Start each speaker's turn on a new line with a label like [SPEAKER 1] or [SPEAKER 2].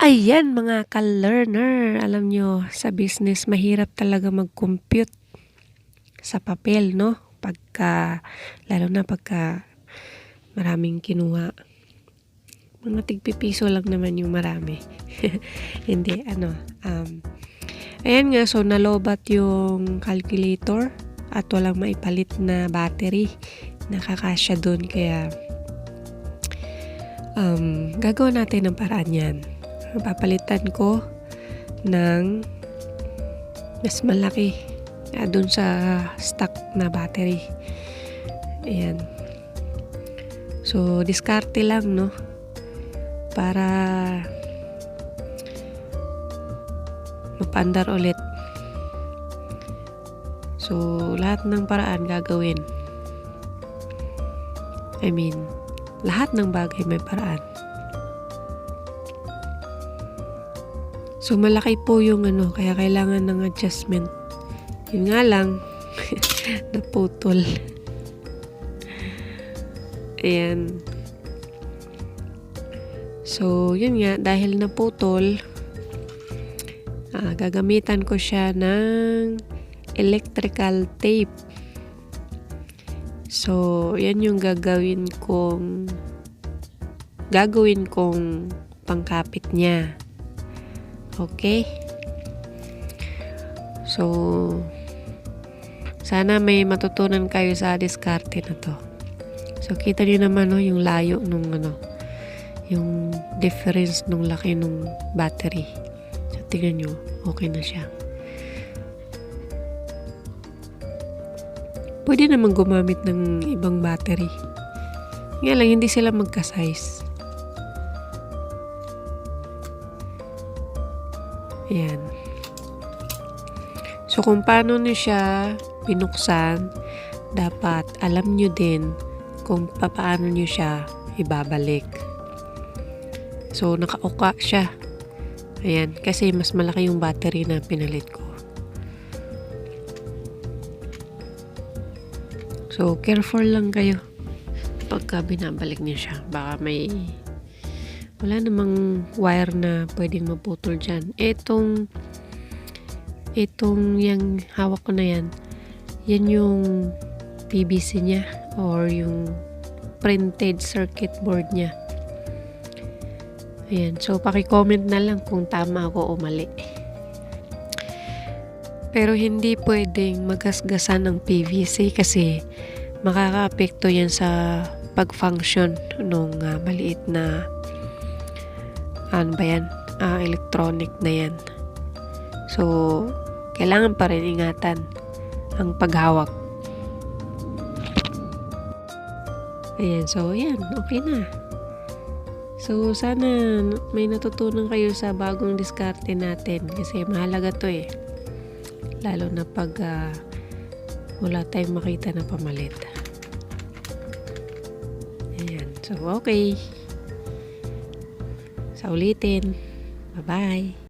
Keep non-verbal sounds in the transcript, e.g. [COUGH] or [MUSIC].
[SPEAKER 1] Ayan mga ka-learner, alam nyo, sa business mahirap talaga mag-compute sa papel, no? Pagka, lalo na pagka maraming kinuha. Mga tigpipiso lang naman yung marami. [LAUGHS] Hindi, ano, um, ayan nga, so nalobat yung calculator at walang maipalit na battery. Nakakasya dun, kaya um, gagawa natin ng paraan yan papalitan ko ng mas malaki uh, dun sa stock na battery. Ayan. So diskarte lang no? Para mapandar ulit. So lahat ng paraan gagawin. I mean lahat ng bagay may paraan So, malaki po yung ano, kaya kailangan ng adjustment. Yun nga lang, [LAUGHS] naputol. Ayan. So, yun nga, dahil naputol, ah, gagamitan ko siya ng electrical tape. So, yan yung gagawin kong gagawin kong pangkapit niya. Okay? So, sana may matutunan kayo sa diskarte na to. So, kita niyo naman no, yung layo nung ano, yung difference nung laki nung battery. So, tingnan nyo, okay na siya. Pwede naman gumamit ng ibang battery. Nga lang, hindi sila magka-size. Ayan. So, kung paano niyo siya binuksan, dapat alam nyo din kung paano nyo siya ibabalik. So, nakauka siya. Ayan, kasi mas malaki yung battery na pinalit ko. So, careful lang kayo pagka binabalik niyo siya. Baka may wala namang wire na pwedeng maputol dyan. Itong itong yung hawak ko na yan, yan yung PVC niya or yung printed circuit board niya. Ayan. So, paki-comment na lang kung tama ako o mali. Pero hindi pwedeng magasgasan ng PVC kasi makaka-apekto yan sa pag-function nung uh, maliit na ano ba yan? Uh, electronic na yan. So, kailangan pa rin ingatan ang paghawak. Ayan, so ayan, okay na. So, sana may natutunan kayo sa bagong diskarte natin kasi mahalaga to eh. Lalo na pag uh, wala tayong makita na pamalit. Ayan, so okay. Sa ulitin. Bye-bye.